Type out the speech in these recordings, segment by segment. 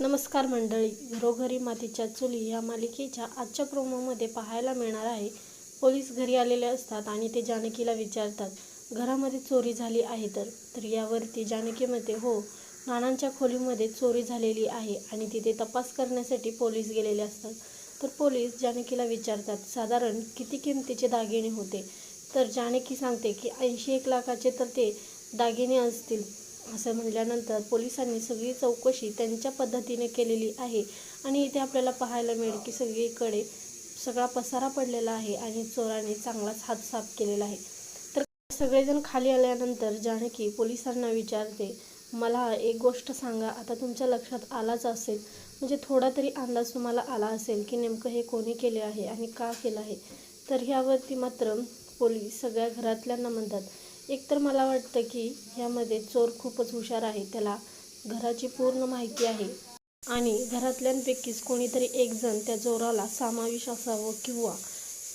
नमस्कार मंडळी घरोघरी मातीच्या चुली या मालिकेच्या आजच्या प्रोमोमध्ये पाहायला मिळणार आहे. पोलीस घरी आलेले असतात आणि ते जानकीला विचारतात घरामध्ये चोरी झाली आहे तर? तर यावरती जानकी म्हणते हो नानांच्या खोलीमध्ये चोरी झालेली आहे आणि तिथे तपास करण्यासाठी पोलीस गेलेले असतात. तर पोलीस जानकीला विचारतात साधारण किती किमतीचे दागिने होते? तर जानकी सांगते की ऐंशी एक लाखाचे तर ते दागिने असतील. असं म्हटल्यानंतर पोलिसांनी सगळी चौकशी त्यांच्या पद्धतीने केलेली आहे. आणि इथे आपल्याला पाहायला मिळेल की सगळीकडे सगळा पसारा पडलेला आहे आणि चोराने चांगलाच हात साफ केलेला आहे. तर सगळेजण खाली आल्यानंतर जानकी पोलिसांना विचारते मला एक गोष्ट सांगा आता तुमच्या लक्षात आलाच असेल. म्हणजे थोडा तरी अंदाज तुम्हाला आला असेल की नेमकं हे कोणी केले आहे आणि का केलं आहे. तर ह्यावरती मात्र पोलीस सगळ्या घरातल्यांना म्हणतात एकतर मला वाटतं की ह्यामध्ये चोर खूपच हुशार आहे त्याला घराची पूर्ण माहिती आहे. आणि घरातल्यांपैकीच कोणीतरी एक जण त्या चोराला सामाविष असावं किंवा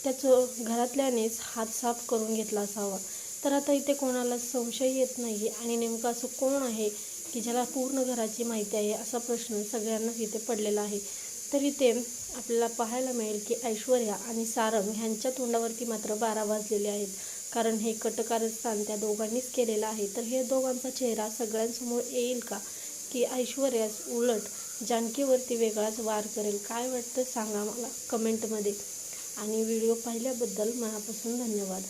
त्या चो घरातल्यानेच हात साफ करून घेतला असावा. तर आता इथे कोणाला संशय येत नाही आणि नेमकं असं कोण आहे की ज्याला पूर्ण घराची माहिती आहे असा प्रश्न सगळ्यांनाच इथे पडलेला आहे. तर इथे आपल्याला पाहायला मिळेल की ऐश्वर्या आणि सारंग ह्यांच्या तोंडावरती मात्र बारा वाजलेले आहेत. कारण हे कटकारस्थान त्या दोघांनीच केलेलं आहे. तर हे दोघांचा चेहरा सगळ्यांसमोर येईल का? की ऐश्वर्यास उलट जानकीवरती वेगळाच वार करेल काय वाटतं सांगा मला कमेंटमध्ये. आणि व्हिडिओ पाहिल्याबद्दल मनापासून धन्यवाद.